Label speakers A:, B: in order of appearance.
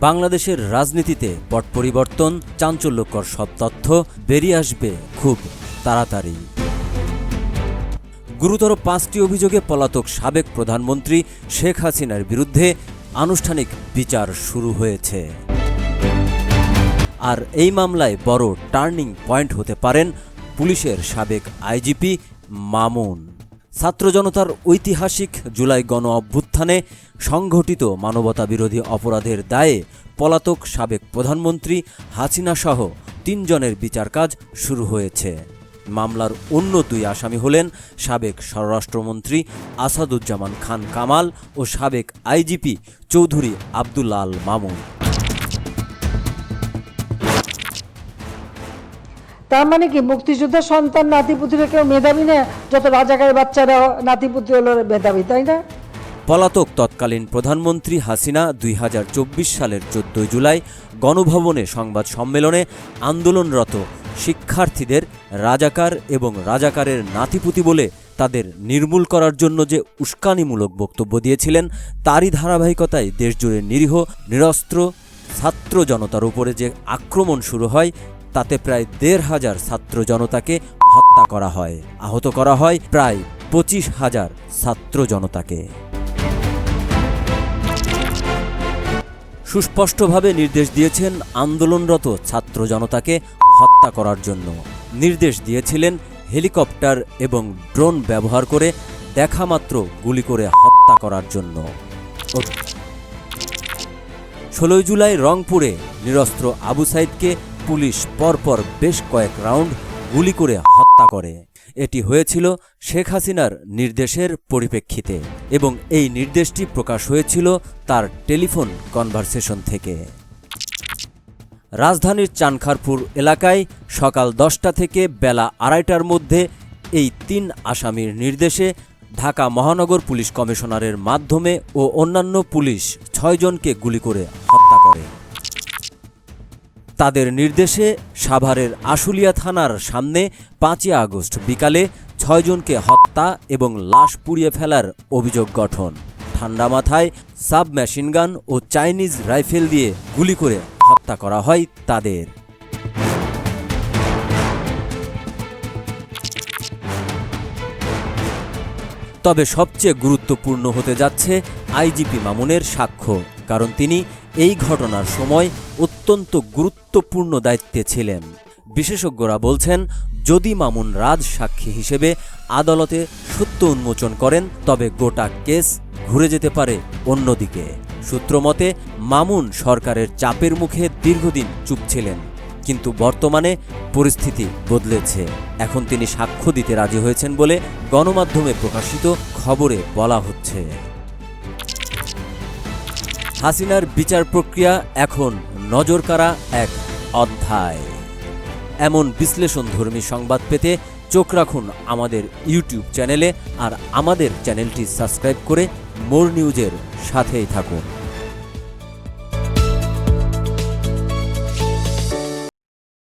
A: বাংলাদেশের রাজনীতিতে পট পরিবর্তন, চাঞ্চল্যকর সব তথ্য বেরিয়ে আসবে খুব তাড়াতাড়ি। গুরুতর পাঁচটি অভিযোগে পলাতক সাবেক প্রধানমন্ত্রী শেখ হাসিনার বিরুদ্ধে আনুষ্ঠানিক বিচার শুরু হয়েছে। আর এই মামলায় বড় টার্নিং পয়েন্ট হতে পারেন পুলিশের সাবেক আইজিপি মামুন। ছাত্র জনতার ঐতিহাসিক জুলাই গণ অভ্যুত্থানে সংঘটিত মানবতাবিরোধী অপরাধের দায়ে পলাতক সাবেক প্রধানমন্ত্রী হাসিনা সহ তিনজনের বিচার কাজ শুরু হয়েছে। মামলার অন্য দুই আসামি হলেন সাবেক স্বরাষ্ট্রমন্ত্রী আসাদুজ্জামান খান কামাল ও সাবেক আইজিপি চৌধুরী আব্দুল্লাহ আল মামুন।
B: তার মানে কি, মুক্তিযোদ্ধার সন্তান নাতিপুতিরা কেউ মেধাবী না? যত রাজাকারের বাচ্চারা নাতিপুতি হলো মেধাবী, তাই না?
A: পলাতক তৎকালীন প্রধানমন্ত্রী হাসিনা দুই হাজার চব্বিশ সালের চোদ্দই জুলাই গণভবনে সংবাদ সম্মেলনে আন্দোলনরত শিক্ষার্থীদের রাজাকার এবং রাজাকারের নাতিপুতি বলে তাদের নির্মূল করার জন্য যে উস্কানিমূলক বক্তব্য দিয়েছিলেন, তারই ধারাবাহিকতায় দেশজুড়ে নিরীহ, নিরস্ত্র ছাত্র জনতার উপরে যে আক্রমণ শুরু হয় তাতে প্রায় দেড় হাজার ছাত্র জনতাকে হত্যা করা হয়। আহত করা হয় প্রায় পঁচিশ হাজার ছাত্র জনতাকে। সুস্পষ্টভাবে নির্দেশ দিয়েছেন আন্দোলনরত ছাত্র জনতাকে হত্যা করার জন্য। নির্দেশ দিয়েছিলেন হেলিকপ্টার এবং ড্রোন ব্যবহার করে দেখামাত্র গুলি করে হত্যা করার জন্য। ষোলোই জুলাই রংপুরে নিরস্ত্র আবু সাইদকে পুলিশ পরপর বেশ কয়েক রাউন্ড গুলি করে হত্যা করে। এটি হয়েছিল শেখ হাসিনার নির্দেশের পরিপ্রেক্ষিতে এবং এই নির্দেশটি প্রকাশ হয়েছিল তার টেলিফোন কনভারসেশন থেকে। রাজধানীর চানখারপুর এলাকায় সকাল দশটা থেকে বেলা আড়াইটার মধ্যে এই তিন আসামির নির্দেশে ঢাকা মহানগর পুলিশ কমিশনারের মাধ্যমে ও অন্যান্য পুলিশ ছয়জনকে গুলি করে তাদের নির্দেশে সাভারের আশুলিয়া থানার সামনে পাঁচই আগস্ট বিকালে ছয়জনকে হত্যা এবং লাশ পুড়িয়ে ফেলার অভিযোগ গঠন। ঠান্ডা মাথায় সাব মেশিনগান ও চাইনিজ রাইফেল দিয়ে গুলি করে হত্যা করা হয় তাদের। তবে সবচেয়ে গুরুত্বপূর্ণ হতে যাচ্ছে আইজিপি মামুনের সাক্ষ্য, কারণ তিনি এই ঘটনার সময় অত্যন্ত গুরুত্বপূর্ণ দায়িত্বে ছিলেন। বিশেষজ্ঞরা বলছেন, যদি মামুন রাজ সাক্ষী হিসেবে আদালতে সত্য উন্মোচন করেন, তবে গোটা কেস ঘুরে যেতে পারে অন্যদিকে। সূত্রমতে মামুন সরকারের চাপের মুখে দীর্ঘদিন চুপ ছিলেন, কিন্তু বর্তমানে পরিস্থিতি বদলেছে। এখন তিনি সাক্ষ্য দিতে রাজি হয়েছেন বলে গণমাধ্যমে প্রকাশিত খবরে বলা হচ্ছে। হাসিনার বিচার প্রক্রিয়া এখন নজরকাড়া এক অধ্যায়। এমন বিশ্লেষণধর্মী সংবাদ পেতে চোখ রাখুন আমাদের ইউটিউব চ্যানেলে আর আমাদের চ্যানেলটি সাবস্ক্রাইব করে মোর নিউজের সাথেই থাকুন।